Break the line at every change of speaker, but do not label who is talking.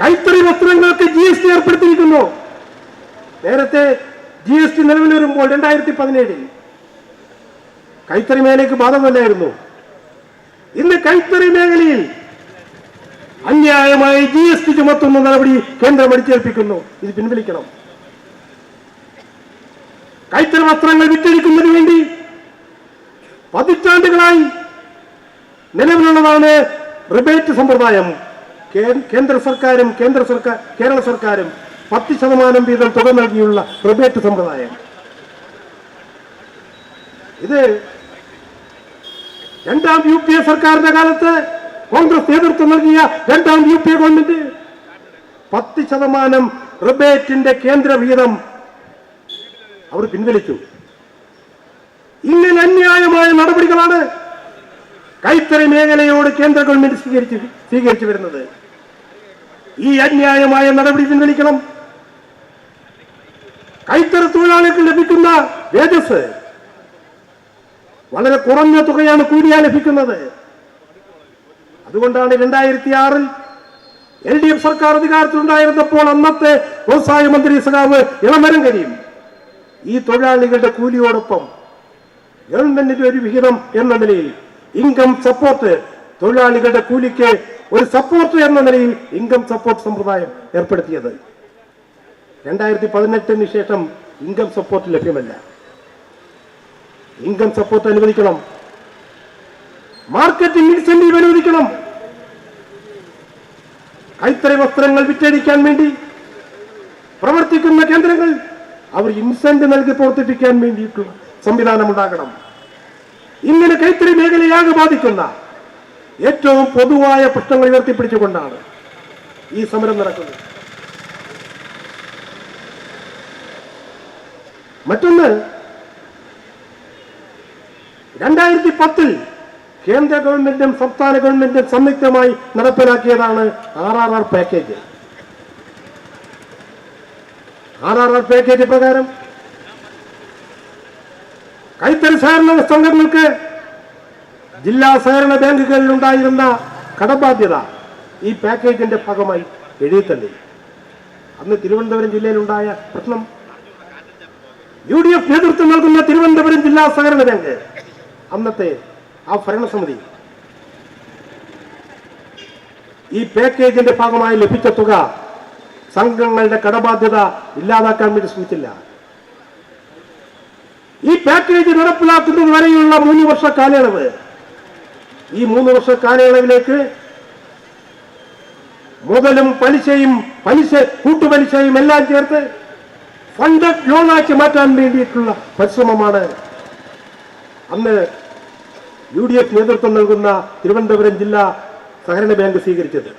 കൈത്തറി വസ്ത്രങ്ങൾക്ക് G S T ഏർപ്പെടുത്തിയിരിക്കുന്നു. നേരത്തെ ജി എസ് ടി നിലവിൽ വരുമ്പോൾ രണ്ടായിരത്തി പതിനേഴിൽ കൈത്തറി മേഖലയ്ക്ക് ബാധകമല്ലായിരുന്നു. ഇന്ന് കൈത്തറി മേഖലയിൽ അന്യായമായി ജി എസ് ടി ചുമത്തുന്ന നടപടി കേന്ദ്രം അടിച്ചേൽപ്പിക്കുന്നു. ഇത് പിൻവലിക്കണം. കൈത്തറി വസ്ത്രങ്ങൾ വിറ്റഴിക്കുന്നതിന് വേണ്ടി പതിറ്റാണ്ടുകളായി നിലവിലുള്ളതാണ് റിബേറ്റ് സമ്പ്രദായം. കേന്ദ്ര സർക്കാരും കേന്ദ്ര സർക്കാർ കേരള സർക്കാരും പത്ത് ശതമാനം വീതം തുക നൽകിയുള്ള റിബേറ്റ് സമ്പ്രദായം. ഇത് രണ്ടാം യു പി എ സർക്കാരിന്റെ കാലത്ത് കോൺഗ്രസ് നേതൃത്വം നൽകിയ രണ്ടാം യു പി എ ഗവൺമെന്റ്. പത്ത് ശതമാനം റിബേറ്റിന്റെ കേന്ദ്ര വീതം അവർ പിൻവലിച്ചു. ഇങ്ങനെ അന്യായമായ നടപടികളാണ് കൈത്തറി മേഖലയോട് കേന്ദ്ര ഗവൺമെന്റ് സ്വീകരിച്ച് സ്വീകരിച്ചു വരുന്നത്. ഈ അന്യായമായ നടപടി പിൻവലിക്കണം. കൈത്തറി തൊഴിലാളികൾക്ക് ലഭിക്കുന്ന വേജസ് വളരെ കുറഞ്ഞ തുകയാണ് കൂലിയാ ലഭിക്കുന്നത്. അതുകൊണ്ടാണ് രണ്ടായിരത്തി ആറിൽ എൽ ഡി എഫ് സർക്കാർ അധികാരത്തിലുണ്ടായിരുന്നപ്പോൾ അന്നത്തെ വ്യവസായ മന്ത്രി സഖാവ് ഇളമരം കരിയും ഈ തൊഴിലാളികളുടെ കൂലിയോടൊപ്പം ഗവൺമെന്റിന്റെ ഒരു വിഹിതം എന്ന നിലയിൽ ഇൻകം സപ്പോർട്ട് തൊഴിലാളികളുടെ കൂലിക്ക് ഒരു സപ്പോർട്ട് എന്ന നിലയിൽ ഇൻകം സപ്പോർട്ട് സമ്പ്രദായം ഏർപ്പെടുത്തിയത്. രണ്ടായിരത്തി പതിനെട്ടിന് ശേഷം ഇൻകം സപ്പോർട്ട് ലഭ്യമല്ല. ഇൻകം സപ്പോർട്ട് അനുവദിക്കണം. മാർക്കറ്റിംഗ് ഇൻസെന്റീവ് അനുവദിക്കണം. കൈത്തറി വസ്ത്രങ്ങൾ വിറ്റഴിക്കാൻ വേണ്ടി പ്രവർത്തിക്കുന്ന കേന്ദ്രങ്ങൾ അവർ ഇൻസെന്റ് നൽകി പ്രവർത്തിപ്പിക്കാൻ വേണ്ടിയിട്ടുള്ള സംവിധാനം ഉണ്ടാകണം ഇങ്ങനെ കൈത്തറി മേഖലയാകെ ബാധിക്കുന്ന ഏറ്റവും പൊതുവായ പ്രശ്നങ്ങൾ ഉയർത്തിപ്പിടിച്ചുകൊണ്ടാണ് ഈ സമരം നടക്കുന്നത്. മറ്റൊന്ന് രണ്ടായിരത്തി പത്തിൽ കേന്ദ്ര ഗവൺമെന്റും സംസ്ഥാന ഗവൺമെന്റും സംയുക്തമായി നടപ്പിലാക്കിയതാണ് R R R package. R R R package പ്രകാരം കൈത്തറി സഹകരണ സംഘങ്ങൾക്ക് ജില്ലാ സഹകരണ ബാങ്കുകളിൽ ഉണ്ടായിരുന്ന കടബാധ്യത ഈ പാക്കേജിന്റെ ഭാഗമായി എഴുതിത്തള്ളി അന്ന് തിരുവനന്തപുരം ജില്ലയിലുണ്ടായ പ്രശ്നം യു ഡി എഫ് നേതൃത്വം നൽകുന്ന തിരുവനന്തപുരം ജില്ലാ സഹകരണ ബാങ്ക് അന്നത്തെ ആ ഭരണസമിതി ഈ പാക്കേജിന്റെ ഭാഗമായി ലഭിച്ച തുക സംഘങ്ങളുടെ കടബാധ്യത ഇല്ലാതാക്കാൻ വേണ്ടി ശ്രമിച്ചില്ല. ഈ പാക്കേജ് നടപ്പിലാക്കുന്നത് വരെയുള്ള മൂന്ന് വർഷ കാലയളവ്. ഈ മൂന്ന് വർഷ കാലയളവിലേക്ക് മുതലും പലിശയും പലിശ കൂട്ടുപലിശയും എല്ലാം ചേർത്ത് ഫണ്ട് ലോണാക്കി മാറ്റാൻ വേണ്ടിയിട്ടുള്ള പരിശ്രമമാണ് അന്ന് യു ഡി എഫ് നേതൃത്വം നൽകുന്ന തിരുവനന്തപുരം ജില്ലാ സഹകരണ ബാങ്ക് സ്വീകരിച്ചത്.